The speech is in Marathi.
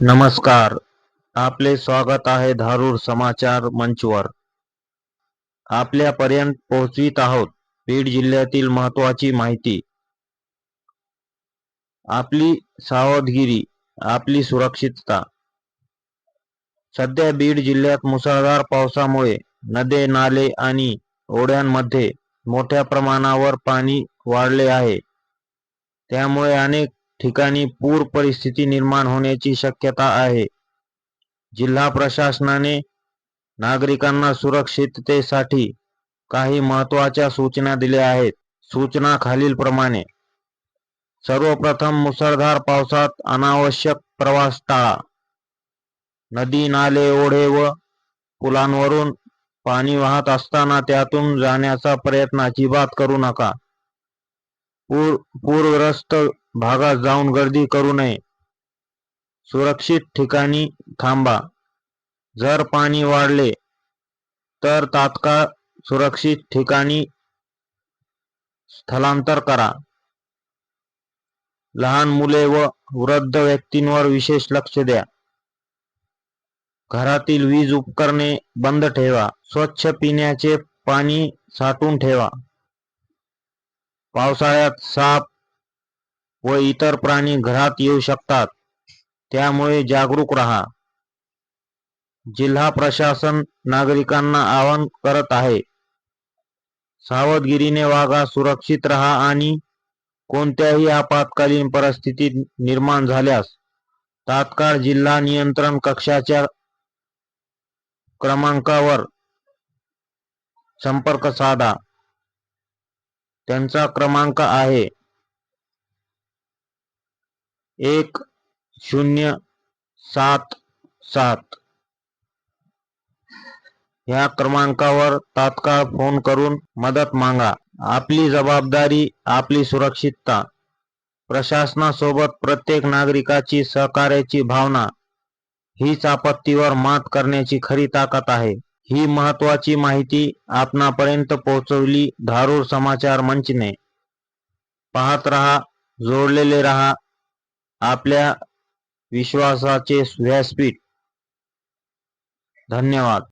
नमस्कार. आपले स्वागत आहे धारूर समाचार मंचवर. आपल्यापर्यंत पोहोचवित आहोत बीड जिल्ह्यातील महत्वाची माहिती. आपली सावधगिरी आपली सुरक्षितता. सध्या बीड जिल्ह्यात मुसळधार पावसामुळे नदे नाले आणि ओढ्यांमध्ये मोठ्या प्रमाणावर पाणी वाढले आहे. त्यामुळे अनेक ठिकाणी पूर परिस्थिती निर्माण होण्याची शक्यता आहे. जिल्हा प्रशासनाने नागरिकांना सुरक्षिततेसाठी काही महत्त्वाच्या सूचना दिल्या आहेत. सूचना खालीलप्रमाणे. सर्वप्रथम मुसळधार पावसात अनावश्यक प्रवास टाळा. नदी नाले ओढे व पुलांवरून पाणी वाहत असताना त्यातून जाण्याचा प्रयत्न अजिबात करू नका. पूर पूरग्रस्त भागात जाऊन गर्दी करू नये. सुरक्षित ठिकाणी थांबा. जर पाणी वाढले तर तात्काळ सुरक्षित ठिकाणी स्थलांतर करा. लहान मुले व वृद्ध व्यक्तींवर विशेष लक्ष द्या. घरातील वीज उपकरणे बंद ठेवा. स्वच्छ पिण्याचे पाणी साठवून ठेवा. पावसाळ्यात साप व इतर प्राणी घरात येऊ शकतात. त्यामुळे जागरूक राहा. जिल्हा प्रशासन नागरिकांना आवाहन करत आहे. सावधगिरीने वागा सुरक्षित राहा आणि कोणत्याही आपत्कालीन परिस्थिती निर्माण झाल्यास तात्काळ जिल्हा नियंत्रण कक्षाच्या क्रमांकावर संपर्क साधा. त्यांचा क्रमांक आहे. एक शून्य सात सात. ह्या क्रमांकावर तात्काळ फोन करून मदत मागा. आपली जबाबदारी आपली सुरक्षितता. प्रशासनासोबत प्रत्येक नागरिकाची सहकार्याची भावना. हीच आपत्तीवर मात करण्याची खरी ताकद आहे. ही महत्वाची माहिती आपणापर्यंत पोहोचवली धारूर समाचार मंचने. पाहत रहा जोडलेले रहा आपल्या विश्वासाचे व्यासपीठ. धन्यवाद.